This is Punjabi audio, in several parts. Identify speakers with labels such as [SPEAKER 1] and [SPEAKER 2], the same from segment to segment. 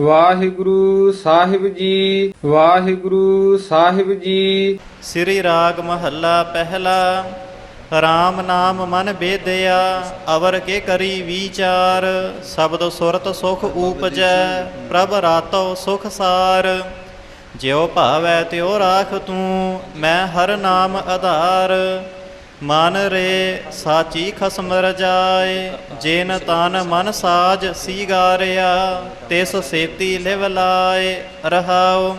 [SPEAKER 1] ਵਾਹਿਗੁਰੂ ਸਾਹਿਬ ਜੀ, ਵਾਹਿਗੁਰੂ ਸਾਹਿਬ ਜੀ।
[SPEAKER 2] ਸ੍ਰੀ ਰਾਗ ਮਹੱਲਾ ਪਹਿਲਾ RAM ਨਾਮ ਮਨ ਬੇਦਿਆ ਅਵਰ ਕੇ ਕਰੀ ਵਿਚਾਰ। ਸ਼ਬਦ ਸੁਰਤ ਸੁਖ ਊਪਜੈ, ਪ੍ਰਭ ਰਾਤੋ ਸੁਖ ਸਾਰ। ਜਿਉ ਭਾਵੈ ਤਿਉ ਰਾਖ ਤੂੰ, ਮੈਂ ਹਰ ਨਾਮ ਆਧਾਰ। ਮਨ ਰੇ ਸਾਚੀ ਖਸਮ ਰਜਾਏ ਜਿਨ ਤਨ ਮਨ ਸਾਜ ਸੀਗਾਰਿਆ ਤਿਸ ਸੇਤੀ ਲਿਵ ਲਾਏ ਰਹਾਉ।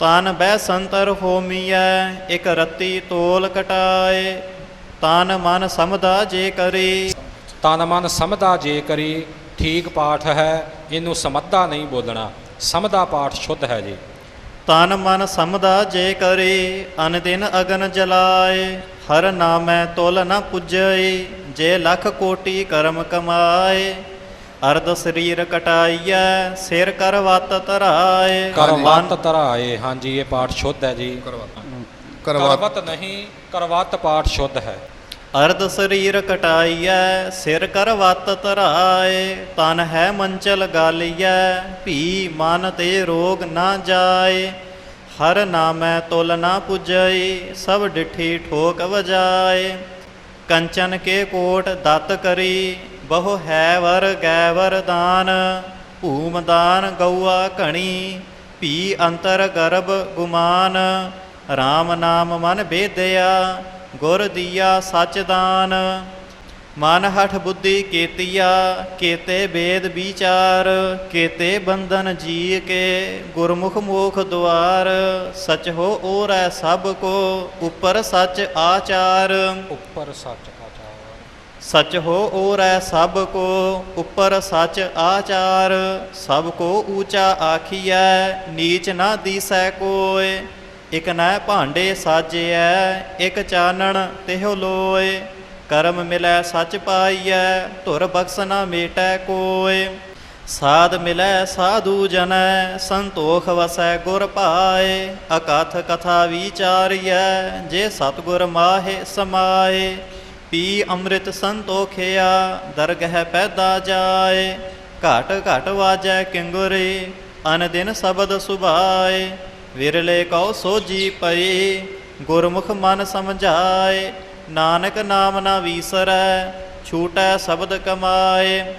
[SPEAKER 2] ਤਨ ਬੈ ਸੰਤਰ ਹੋਮੀਐ ਇਕ ਰਤੀ ਤੋਲ ਕਟਾਏ। ਤਨ ਮਨ ਸਮਦਾ ਜੇ ਕਰੀ।
[SPEAKER 3] ਤਨ ਮਨ ਸਮਦਾ ਜੇ ਕਰੀ ਠੀਕ ਪਾਠ ਹੈ ਇਹਨੂੰ ਸਮੱਧਾ ਨਹੀਂ ਬੋਲਣਾ। ਸਮਦਾ ਪਾਠ ਸ਼ੁੱਧ ਹੈ ਜੀ।
[SPEAKER 2] ਤਨ ਮਨ ਸਮਦਾ ਜੇ ਕਰੀ ਅਨ ਦਿਨ ਅਗਨ ਜਲਾਏ। ਹਰ ਨਾਮੈ ਤੁਲ ਨ ਪੁਜਈ ਜੇ ਲੱਖ ਕੋਟੀ ਕਰਮ ਕਮਾਏ ਅਰਧ ਸਰੀਰ ਕਟਾਈਐ ਸਿਰ ਕਰ ਵਤ ਧਰਾਏ।
[SPEAKER 3] ਕਰਵਤ ਧਰਾਏ ਹਾਂਜੀ ਇਹ ਪਾਠ ਸ਼ੁੱਧ ਹੈ ਜੀ।
[SPEAKER 4] ਕਰਵਾ
[SPEAKER 3] ਕਰਵਤ ਨਹੀਂ ਕਰਵਤ ਪਾਠ ਸ਼ੁੱਧ ਹੈ।
[SPEAKER 2] ਅਰਧ ਸਰੀਰ ਕਟਾਈਐ ਸਿਰ ਕਰ ਵਤ ਧਰਾਏ ਤਨ ਹੈ ਮੰਚਲ ਗਾਲੀਐ ਭੀ ਮਨ ਤੇ ਰੋਗ ਨਾ ਜਾਏ। ਹਰ ਨਾਮੈ ਤੁਲ ਨਾ ਪੁਜਈ, ਸਭ ਡਿਠੀ ਠੋਕ ਵਜਾਏ। ਕੰਚਨ ਕੇ ਕੋਟ ਦਤ ਕਰੀ, ਬਹੁ ਹੈ ਵਰ ਗੈ ਵਰਦਾਨ ਭੂਮ ਦਾਨ ਗਊਆ ਘਣੀ, ਭੀ ਅੰਤਰ ਗਰਭ ਗੁਮਾਨ। RAM ਨਾਮ ਮਨ ਬੇਦਿਆ, ਗੁਰ ਦੀਆ ਸਚ ਦਾਨ। ਮਨ ਹਠ ਬੁੱਧੀ ਕੇਤੀਆ ਕੇਤੇ ਵੇਦ ਵਿਚਾਰ ਕੇਤੇ ਬੰਧਨ ਜੀ ਕੇ ਗੁਰਮੁਖ ਮੋਖ ਦੁਆਰ ਸਚ ਹੋ ਓਰੈ ਸਭ ਕੋ ਉਪਰ ਸਚ ਆਚਾਰ।
[SPEAKER 3] ਉੱਪਰ ਸੱਚ ਆਚਾਰ।
[SPEAKER 2] ਸਚ ਹੋ ਓਰੈ ਸਭ ਕੋ ਉਪਰ ਸਚ ਆਚਾਰ। ਸਭ ਕੋ ਊਚਾ ਆਖੀਐ ਨੀਚ ਨਾ ਦੀਸੈ ਕੋਏ ਇਕ ਨੈ ਭਾਂਡੇ ਸਾਜਿਐ ਇਕ ਚਾਨਣ ਤਿਹੁ ਲੋਏ ਕਰਮ ਮਿਲੈ ਸੱਚ ਪਾਈਐ, ਧੁਰ ਬਖਸ਼ ਨਾ ਮੇਟੈ ਕੋਇ ਸਾਧ ਮਿਲੈ ਸਾਧੂ ਜਨੈ, ਸੰਤੋਖ ਵਸੈ ਗੁਰ ਪਾਏ ਅਕਥ ਕਥਾ ਵਿਚਾਰੀਐ, ਜੇ ਸਤਗੁਰ ਮਾਹੇ ਸਮਾਏ। ਪੀ ਅੰਮ੍ਰਿਤ ਸੰਤੋਖਿਆ, ਦਰਗਹਿ ਪੈਦਾ ਜਾਏ। ਘਟ ਘਟ ਵਾਜੈ ਕਿੰਗੁਰੇ ਅਨ ਦਿਨ ਸ਼ਬਦ ਸੁਭਾਏ। ਵਿਰਲੇ ਕਉ ਸੋਜੀ ਪਈ, ਗੁਰਮੁਖ ਮਨ ਸਮਝਾਏ। ਨਾਨਕ ਨਾਮ ਨਾ ਵੀਸਰੈ ਛੂਟੈ ਸ਼ਬਦ ਕਮਾਏ।